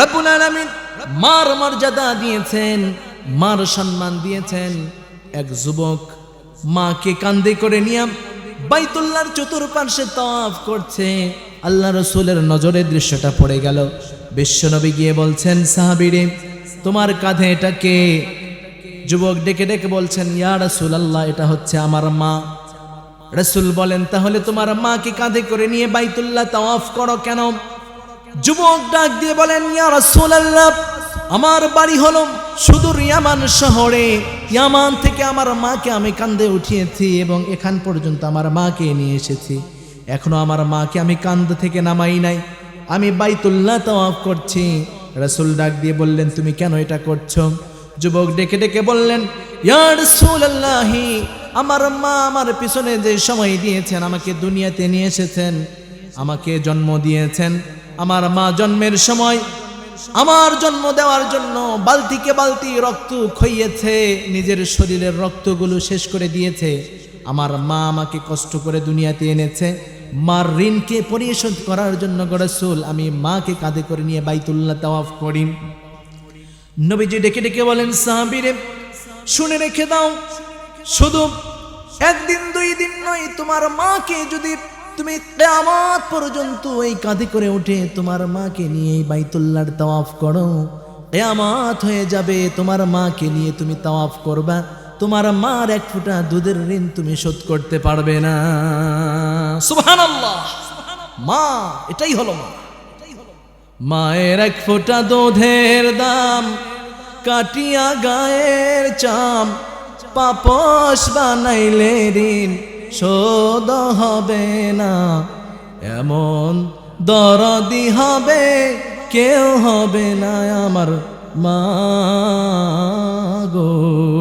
রব্বুল আলামিন মার মর্যাদা দিয়েছেন, মার সম্মান দিয়েছেন। এক যুবক মাকে কান্দে করে নিয়ে বাইতুল্লাহর চতুর্পার্শ্বে তাওয়াফ করছে। আল্লাহ রসুলের নজরে দৃশ্যটা পড়ে গেল। বিশ্বনবী গিয়ে বলছেন, সাহাবিরে, তোমার কাঁধে এটা কে? যুবক ডেকে ডেকে বলছেন, ইয়া রসুল আল্লাহ এটা হচ্ছে আমার মা। রসুল বলেন, তাহলে তোমার মাকে কাঁধে করে নিয়ে বাইতুল্লাহ তাওয়াফ করো কেন? যুবক ডাক দিয়ে বলেন, ইয়া আমার বাড়ি হলো সুদূর ইয়ামান শহরে। ইয়ামান থেকে আমার মাকে আমি কান্দে উঠিয়েছি এবং এখান পর্যন্ত আমার মাকে নিয়ে এসেছি। এখনও আমার মাকে আমি কান্দ থেকে নামাই নাই। আমি বাইতুল্লাহ তাওয়াফ করছি। রাসূল ডাক দিয়ে বললেন, তুমি কেন এটা করছ? যুবক ডেকে ডেকে বললেন আমার মা আমার পিছনে যে সময় দিয়েছেন, আমাকে দুনিয়াতে নিয়ে এসেছেন, আমাকে জন্ম দিয়েছেন। আমার মা জন্মের সময় আমার জন্ম দেওয়ার জন্য বালতিকে বালতি রক্ত খইয়েছে, নিজের শরীরের রক্তগুলো শেষ করে দিয়েছে। আমার মা আমাকে কষ্ট করে দুনিয়াতে এনেছে। মার ঋণকে পরিশোধ করার জন্য গড়াসুল আমি মাকে কাঁধে করে নিয়ে বাইতুল্লাহ তাওয়াফ করি। নবীজি ডেকে ডেকে বলেন, সাহাবিরে, শুনে রেখে দাও। শুধু একদিন দুই দিন নয়, তোমার মাকে যদি তুমি কেয়ামত পর্যন্ত এই কাঁধে করে উঠে তোমার মাকে নিয়ে এই বাইতুল্লাহর তাওয়াফ করো। কেয়ামত হয়ে যাবে, তোমার মাকে নিয়ে তুমি তাওয়াফ করবা। তোমার মার এক ফুটা দুধের ঋণ তুমি শোধ করতে পারবে না। সুবহানাল্লাহ। মা, এটাই হলো মা। মায়ের এক ফোঁটা দুধের দাম, কাটিয়া গায়ের চাম পাপস বানাইলে ঋণ। শোধ হবে না। এমন দরদি হবে কেউ হবে না আমার মা গো।